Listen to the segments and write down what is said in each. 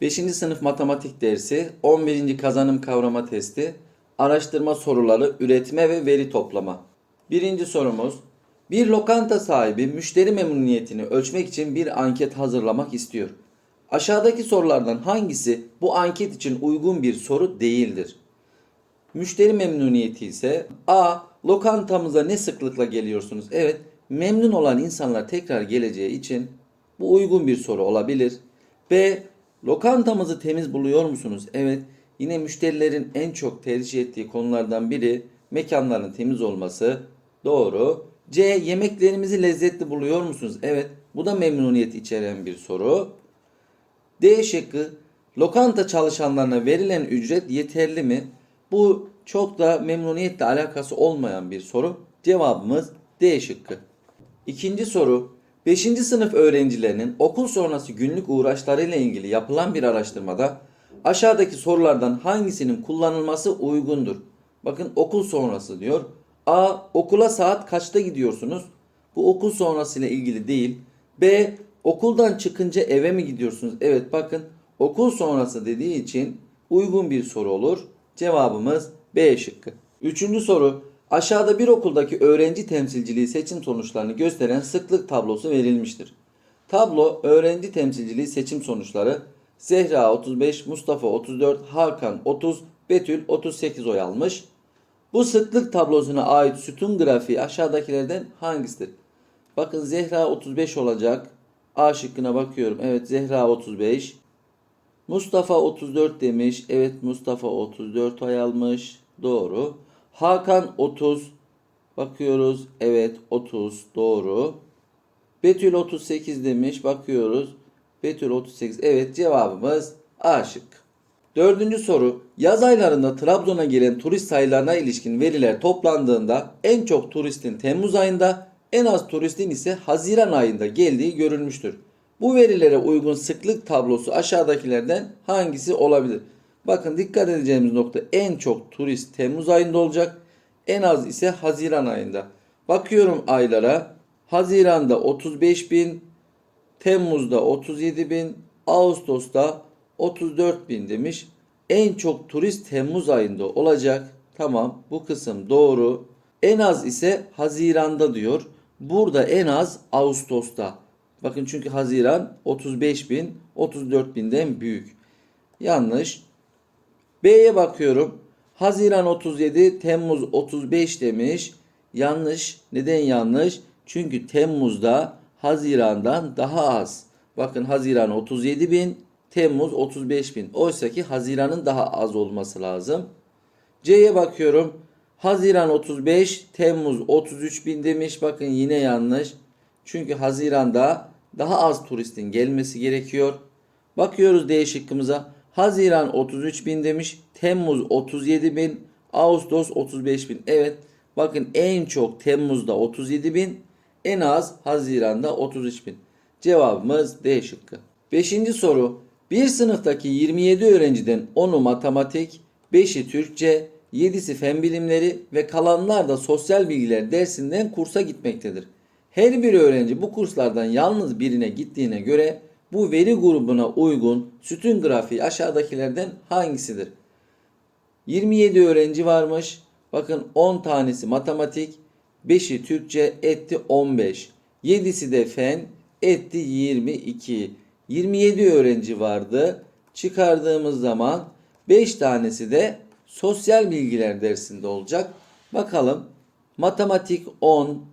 5. sınıf matematik dersi, 11. kazanım kavrama testi, araştırma soruları, üretme ve veri toplama. Birinci sorumuz, bir lokanta sahibi müşteri memnuniyetini ölçmek için bir anket hazırlamak istiyor. Aşağıdaki sorulardan hangisi bu anket için uygun bir soru değildir? Müşteri memnuniyeti ise A. Lokantamıza ne sıklıkla geliyorsunuz? Evet, memnun olan insanlar tekrar geleceği için bu uygun bir soru olabilir. B. Lokantamızı temiz buluyor musunuz? Evet, yine müşterilerin en çok tercih ettiği konulardan biri mekanların temiz olması. Doğru. C. Yemeklerimizi lezzetli buluyor musunuz? Evet, bu da memnuniyet içeren bir soru. D şıkkı lokanta çalışanlarına verilen ücret yeterli mi? Bu çok da memnuniyetle alakası olmayan bir soru. Cevabımız D şıkkı. İkinci soru. 5. sınıf öğrencilerinin okul sonrası günlük uğraşlarıyla ilgili yapılan bir araştırmada aşağıdaki sorulardan hangisinin kullanılması uygundur? Bakın okul sonrası diyor. A. Okula saat kaçta gidiyorsunuz? Bu okul sonrası ilgili değil. B. Okuldan çıkınca eve mi gidiyorsunuz? Evet bakın okul sonrası dediği için uygun bir soru olur. Cevabımız B şıkkı. Üçüncü soru. Aşağıda bir okuldaki öğrenci temsilciliği seçim sonuçlarını gösteren sıklık tablosu verilmiştir. Tablo öğrenci temsilciliği seçim sonuçları Zehra 35, Mustafa 34, Hakan 30, Betül 38 oy almış. Bu sıklık tablosuna ait sütun grafiği aşağıdakilerden hangisidir? Bakın Zehra 35 olacak. A şıkkına bakıyorum. Evet Zehra 35. Mustafa 34 demiş. Evet Mustafa 34 oy almış. Doğru. Hakan 30. Bakıyoruz. Evet 30 doğru. Betül 38 demiş. Bakıyoruz. Betül 38. Evet cevabımız A şık. Dördüncü soru. Yaz aylarında Trabzon'a gelen turist sayılarına ilişkin veriler toplandığında en çok turistin Temmuz ayında en az turistin ise Haziran ayında geldiği görülmüştür. Bu verilere uygun sıklık tablosu aşağıdakilerden hangisi olabilir? Bakın dikkat edeceğimiz nokta en çok turist Temmuz ayında olacak. En az ise Haziran ayında. Bakıyorum aylara. Haziran'da 35 bin, Temmuz'da 37 bin, Ağustos'ta 34 bin demiş. En çok turist Temmuz ayında olacak. Tamam bu kısım doğru. En az ise Haziran'da diyor. Burada en az Ağustos'ta. Bakın çünkü Haziran 35 bin 34 binden büyük. Yanlış. B'ye bakıyorum. Haziran 37, Temmuz 35 demiş. Yanlış. Neden yanlış? Çünkü Temmuz'da Haziran'dan daha az. Bakın Haziran 37 bin, Temmuz 35 bin. Oysa ki Haziran'ın daha az olması lazım. C'ye bakıyorum. Haziran 35, Temmuz 33 bin demiş. Bakın yine yanlış. Çünkü Haziran'da daha az turistin gelmesi gerekiyor. Bakıyoruz D şıkkımıza. Haziran 33 bin demiş. Temmuz 37 bin. Ağustos 35 bin. Evet. Bakın en çok Temmuz'da 37 bin. En az Haziran'da 33 bin. Cevabımız D şıkkı. Beşinci soru. Bir sınıftaki 27 öğrenciden 10'u matematik, 5'i Türkçe, 7'si fen bilimleri ve kalanlar da sosyal bilgiler dersinden kursa gitmektedir. Her bir öğrenci bu kurslardan yalnız birine gittiğine göre bu veri grubuna uygun sütun grafiği aşağıdakilerden hangisidir? 27 öğrenci varmış. Bakın 10 tanesi matematik, 5'i Türkçe etti 15. 7'si de fen etti 22. 27 öğrenci vardı. Çıkardığımız zaman 5 tanesi de sosyal bilgiler dersinde olacak. Bakalım matematik 10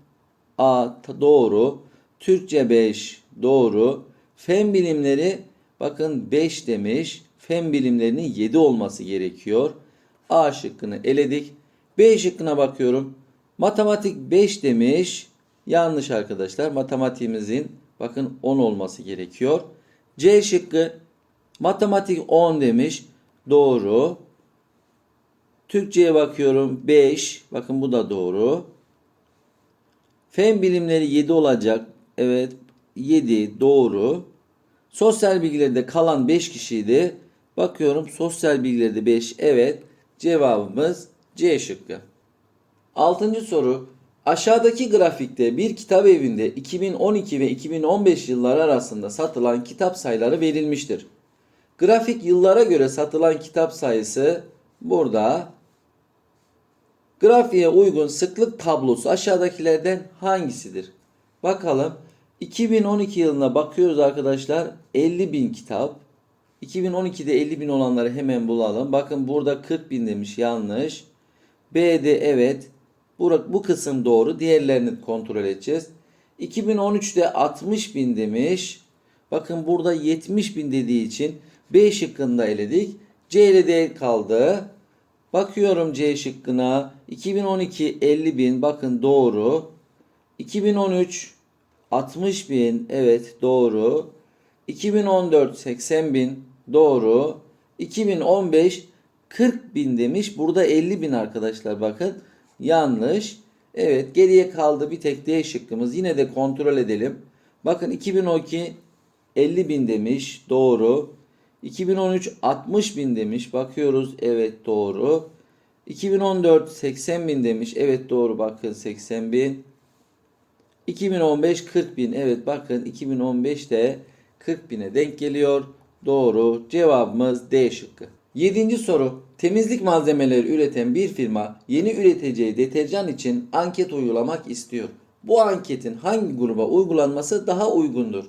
A doğru. Türkçe 5 doğru. Fen bilimleri bakın 5 demiş. Fen bilimlerinin 7 olması gerekiyor. A şıkkını eledik. B şıkkına bakıyorum. Matematik 5 demiş. Yanlış arkadaşlar. Matematiğimizin bakın 10 olması gerekiyor. C şıkkı matematik 10 demiş. Doğru. Türkçe'ye bakıyorum 5. Bakın bu da doğru. Fen bilimleri 7 olacak. Evet 7 doğru. Sosyal bilgilerde kalan 5 kişiydi. Bakıyorum sosyal bilgilerde 5. Evet cevabımız C şıkkı. Altıncı soru. Aşağıdaki grafikte bir kitap evinde 2012 ve 2015 yılları arasında satılan kitap sayıları verilmiştir. Grafik yıllara göre satılan kitap sayısı burada. Grafiğe uygun sıklık tablosu aşağıdakilerden hangisidir? Bakalım. 2012 yılına bakıyoruz arkadaşlar. 50 bin kitap. 2012'de 50 bin olanları hemen bulalım. Bakın burada 40 bin demiş yanlış. B'de evet. Bu, bu kısım doğru. Diğerlerini kontrol edeceğiz. 2013'te 60 bin demiş. Bakın burada 70 bin dediği için B şıkkında eledik. C ile D kaldı. Bakıyorum C şıkkına. 2012 50 bin. Bakın doğru. 2013 60 bin. Evet doğru. 2014 80 bin. Doğru. 2015 40 bin demiş. Burada 50 bin arkadaşlar bakın. Yanlış. Evet geriye kaldı bir tek D şıkkımız. Yine de kontrol edelim. Bakın 2012 50 bin demiş. Doğru. 2013 60 bin demiş. Bakıyoruz. Evet doğru. 2014 80 bin demiş. Evet doğru bakın 80 bin. 2015 40 bin. Evet bakın 2015 de 40 bine denk geliyor. Doğru. Cevabımız D şıkkı. Yedinci soru. Temizlik malzemeleri üreten bir firma yeni üreteceği deterjan için anket uygulamak istiyor. Bu anketin hangi gruba uygulanması daha uygundur?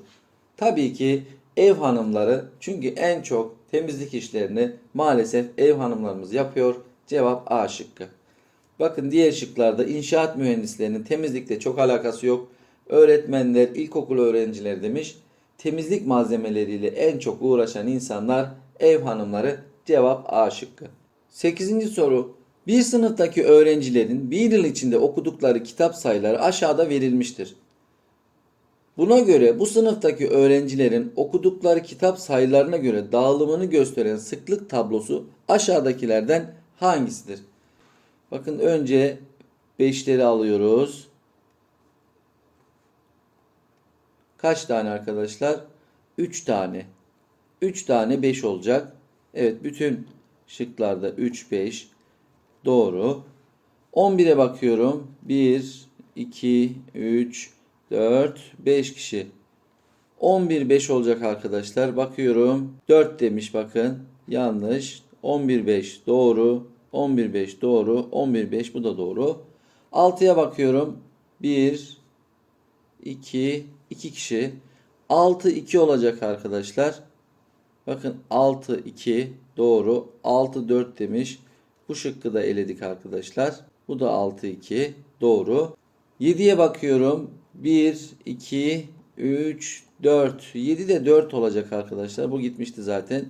Tabii ki ev hanımları çünkü en çok temizlik işlerini maalesef ev hanımlarımız yapıyor. Cevap A şıkkı. Bakın diğer şıklarda inşaat mühendislerinin temizlikle çok alakası yok. Öğretmenler, ilkokul öğrencileri demiş. Temizlik malzemeleriyle en çok uğraşan insanlar ev hanımları. Cevap A şıkkı. 8. soru. Bir sınıftaki öğrencilerin bir yıl içinde okudukları kitap sayıları aşağıda verilmiştir. Buna göre bu sınıftaki öğrencilerin okudukları kitap sayılarına göre dağılımını gösteren sıklık tablosu aşağıdakilerden hangisidir? Bakın önce 5'leri alıyoruz. Kaç tane arkadaşlar? 3 tane. 3 tane 5 olacak. Evet bütün şıklarda 3 5 doğru. 11'e bakıyorum. 1 2 3 4 5 kişi. 11 5 olacak arkadaşlar. Bakıyorum. 4 demiş bakın. Yanlış. 11 5 doğru. 11 5 doğru. 11 5 bu da doğru. 6'ya bakıyorum. 1 2 2 kişi. 6 2 olacak arkadaşlar. Bakın 6 2 doğru. 6 4 demiş. Bu şıkkı da eledik arkadaşlar. Bu da 6 2 doğru. 7'ye bakıyorum. 1 2 3 4. 7 de 4 olacak arkadaşlar. Bu gitmişti zaten.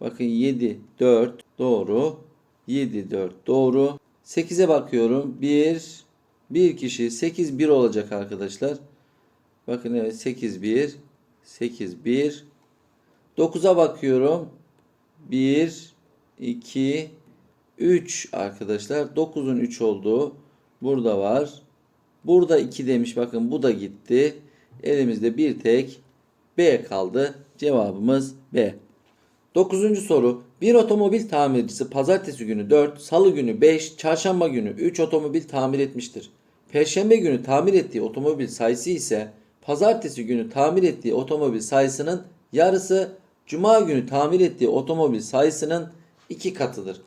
Bakın 7 4 doğru. 7 4 doğru. 8'e bakıyorum. 1 1 kişi 8 1 olacak arkadaşlar. Bakın evet 8 1 8 1 9'a bakıyorum. 1 2 3 arkadaşlar. 9'un 3 olduğu burada var. Burada 2 demiş. Bakın bu da gitti. Elimizde bir tek B kaldı. Cevabımız B. 9. soru. Bir otomobil tamircisi pazartesi günü 4, salı günü 5, çarşamba günü 3 otomobil tamir etmiştir. Perşembe günü tamir ettiği otomobil sayısı ise pazartesi günü tamir ettiği otomobil sayısının yarısı, cuma günü tamir ettiği otomobil sayısının iki katıdır.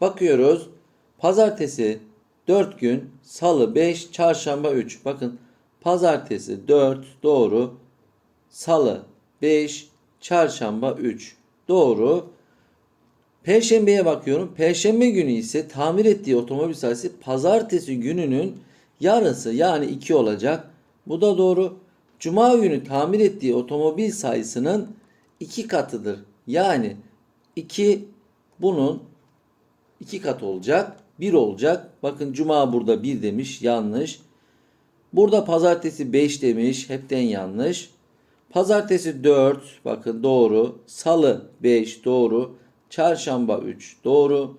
Bakıyoruz. Pazartesi 4 gün, salı 5, çarşamba 3. Bakın pazartesi 4 doğru, salı 5, çarşamba 3 doğru. Perşembeye bakıyorum. Perşembe günü ise tamir ettiği otomobil sayısı pazartesi gününün yarısı yani 2 olacak. Bu da doğru. Cuma günü tamir ettiği otomobil sayısının 2 katıdır. Yani 2 bunun 2 kat olacak. 1 olacak. Bakın cuma burada 1 demiş. Yanlış. Burada pazartesi 5 demiş. Hepten yanlış. Pazartesi 4. Bakın doğru. Salı 5 doğru. Çarşamba 3 doğru.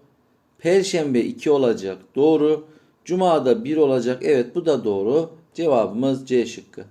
Perşembe 2 olacak. Doğru. Cuma'da 1 olacak. Evet bu da doğru. Cevabımız C şıkkı.